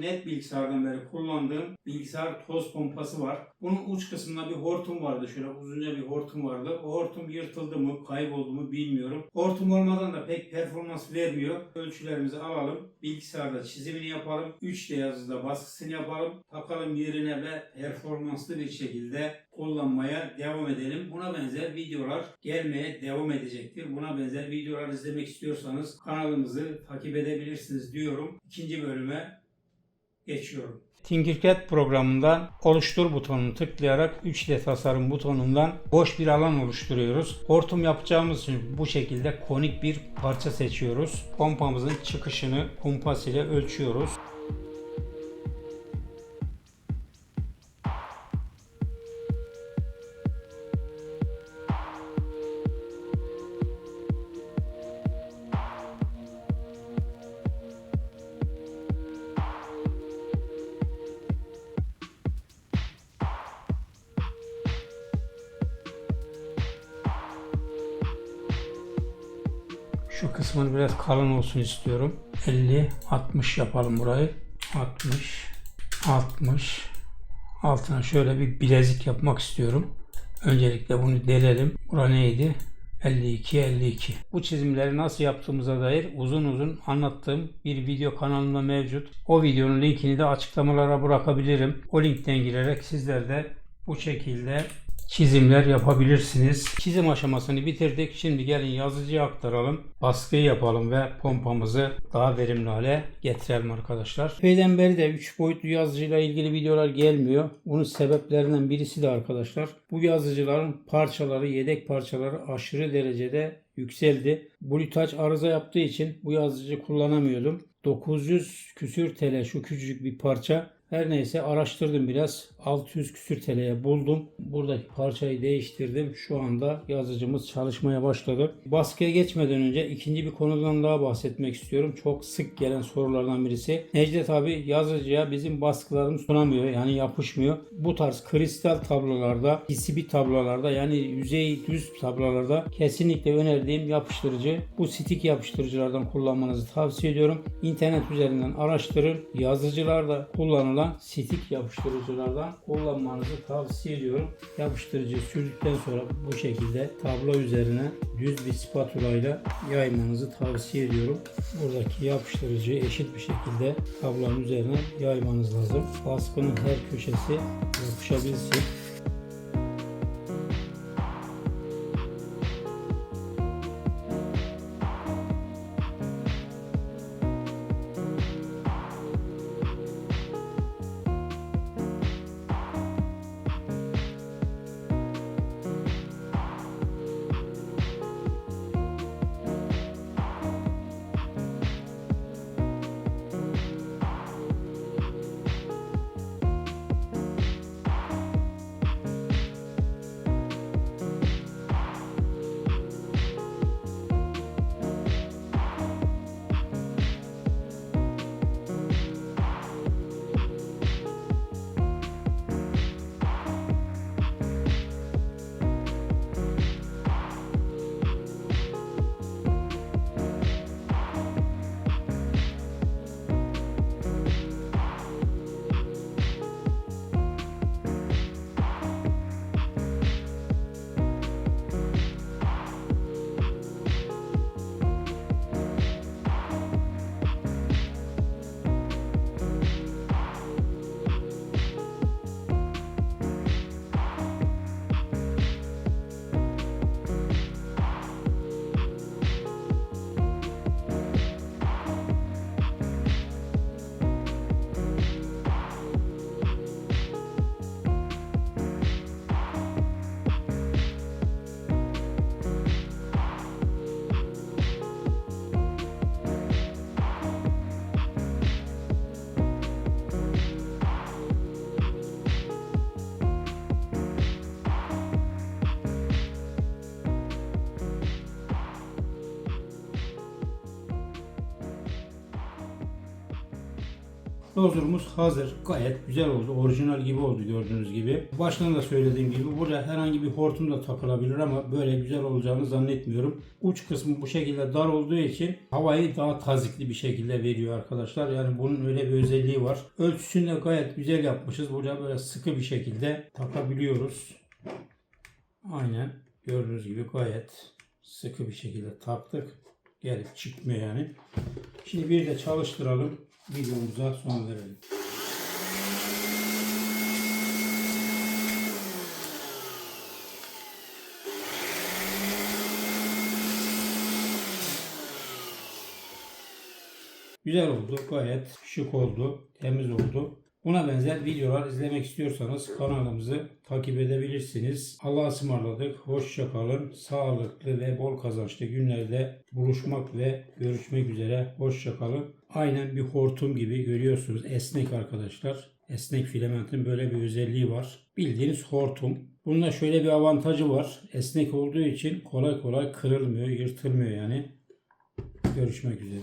Net bilgisayardan beri kullandığım bilgisayar toz pompası var. Bunun uç kısmında bir hortum vardı. Şöyle uzunca bir hortum vardı. O hortum yırtıldı mı, kayboldu mu bilmiyorum. Hortum olmadan da pek performans vermiyor. Ölçülerimizi alalım. Bilgisayarda çizimini yapalım. 3D yazıda baskısını yapalım. Takalım yerine ve performanslı bir şekilde kullanmaya devam edelim. Buna benzer videolar gelmeye devam edecektir. Buna benzer videolar izlemek istiyorsanız kanalımızı takip edebilirsiniz diyorum. İkinci bölüme geçiyorum. Tinkercad programından oluştur butonunu tıklayarak 3D tasarım butonundan boş bir alan oluşturuyoruz. Hortum yapacağımız için bu şekilde konik bir parça seçiyoruz. Pompamızın çıkışını kumpas ile ölçüyoruz. Şu kısmını biraz kalın olsun istiyorum. 50, 60 yapalım burayı. 60, 60. Altına şöyle bir bilezik yapmak istiyorum. Öncelikle bunu delelim. Bura neydi? 52, 52. Bu çizimleri nasıl yaptığımıza dair uzun uzun anlattığım bir video kanalımda mevcut. O videonun linkini de açıklamalara bırakabilirim. O linkten girerek sizler de bu şekilde çizimler yapabilirsiniz. Çizim aşamasını bitirdik. Şimdi gelin yazıcıya aktaralım. Baskıyı yapalım ve pompamızı daha verimli hale getirelim arkadaşlar. Epeyden beri de 3 boyutlu yazıcıyla ilgili videolar gelmiyor. Bunun sebeplerinden birisi de arkadaşlar bu yazıcıların parçaları, yedek parçaları aşırı derecede yükseldi. Bluetooth arıza yaptığı için bu yazıcı kullanamıyordum. 900 küsür TL şu küçücük bir parça. Her neyse araştırdım biraz. 600 küsür TL'ye buldum. Buradaki parçayı değiştirdim. Şu anda yazıcımız çalışmaya başladı. Baskıya geçmeden önce ikinci bir konudan daha bahsetmek istiyorum. Çok sık gelen sorulardan birisi. Necdet abi yazıcıya bizim baskılarımız sunamıyor. Yani yapışmıyor. Bu tarz kristal tablolarda, PCB tablolarda yani yüzey düz tablolarda kesinlikle önerdiğim yapıştırıcı bu stick yapıştırıcılardan kullanmanızı tavsiye ediyorum. İnternet üzerinden araştırın. Yazıcılarda kullanılan stick yapıştırıcılardan kullanmanızı tavsiye ediyorum. Yapıştırıcı sürdükten sonra bu şekilde tablo üzerine düz bir spatula ile yaymanızı tavsiye ediyorum. Buradaki yapıştırıcıyı eşit bir şekilde tablonun üzerine yaymanız lazım. Baskının her köşesi yapışabilsin. Tozurumuz hazır. Gayet güzel oldu. Orijinal gibi oldu gördüğünüz gibi. Baştan da söylediğim gibi buraya herhangi bir hortum da takılabilir ama böyle güzel olacağını zannetmiyorum. Uç kısmı bu şekilde dar olduğu için havayı daha tazikli bir şekilde veriyor arkadaşlar. Yani bunun öyle bir özelliği var. Ölçüsünü de gayet güzel yapmışız. Buraya böyle sıkı bir şekilde takabiliyoruz. Aynen gördüğünüz gibi gayet sıkı bir şekilde taktık. Gelip çıkmıyor yani. Şimdi bir de çalıştıralım. Videomuza son verelim. Güzel oldu. Gayet şık oldu. Temiz oldu. Buna benzer videolar izlemek istiyorsanız kanalımızı takip edebilirsiniz. Allah'a ısmarladık. Hoşça kalın. Sağlıklı ve bol kazançlı günlerde buluşmak ve görüşmek üzere. Hoşça kalın. Aynen bir hortum gibi görüyorsunuz. Esnek arkadaşlar. Esnek filamentin böyle bir özelliği var. Bildiğiniz hortum. Bunda şöyle bir avantajı var. Esnek olduğu için kolay kolay kırılmıyor, yırtılmıyor yani. Görüşmek üzere.